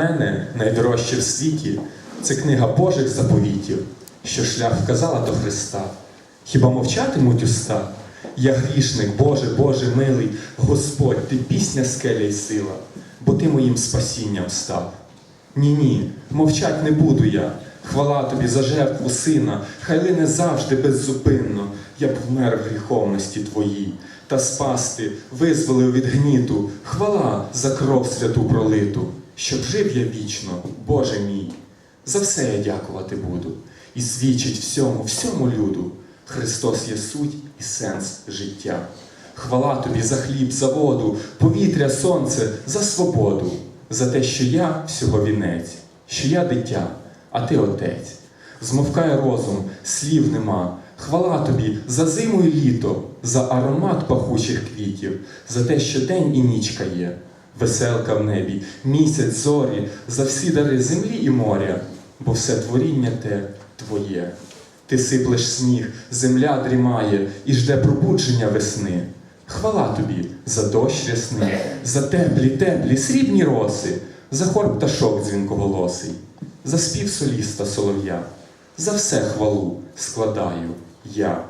мене найдорожче в світі це книга Божих заповітів, що шлях вказала до Христа. Хіба мовчатимуть уста? Я грішник, Боже, Боже милий, Господь, ти пісня, скеля й сила, бо ти моїм спасінням став. Ні, ні, мовчать не буду я. Хвала тобі за жертву сина, хай лине завжди беззупинно, я б вмер в гріховності твоїй, та спасти, визволив від гніту, хвала за кров святу пролиту, щоб жив я вічно, Боже мій. За все я дякувати буду, і свідчить всьому, всьому люду. Христос є суть і сенс життя. Хвала тобі за хліб, за воду, повітря, сонце, за свободу, за те, що я всього вінець, що я дитя, а ти отець. Змовкає розум, слів нема. Хвала тобі за зиму і літо, за аромат пахучих квітів, за те, що день і нічка є, веселка в небі, місяць, зорі, за всі дари землі і моря, бо все творіння те твоє. Ти сиплеш сніг, земля дрімає і жде пробудження весни. Хвала тобі за дощ рясний, за теплі, теплі, срібні роси, за хор пташок дзвінкоголосий, за спів соліста солов'я, за все хвалу складаю я.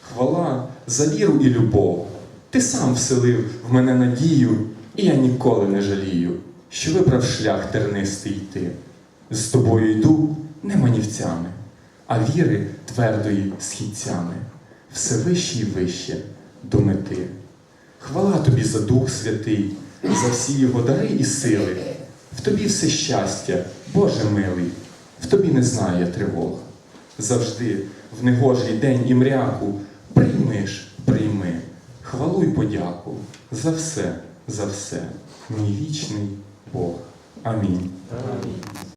Хвала за віру і любов. Ти сам вселив в мене надію, і я ніколи не жалію, що вибрав шлях тернистий йти. З тобою йду не манівцями, а віри твердої східцями, все вище і вище до мети. Хвала тобі за Дух Святий, за всі його дари і сили. В тобі все щастя, Боже милий, в тобі не знає тривог. Завжди в негожий день і мряку приймиш, прийми, хвалу й подяку за все, за все, мій вічний Бог. Амінь.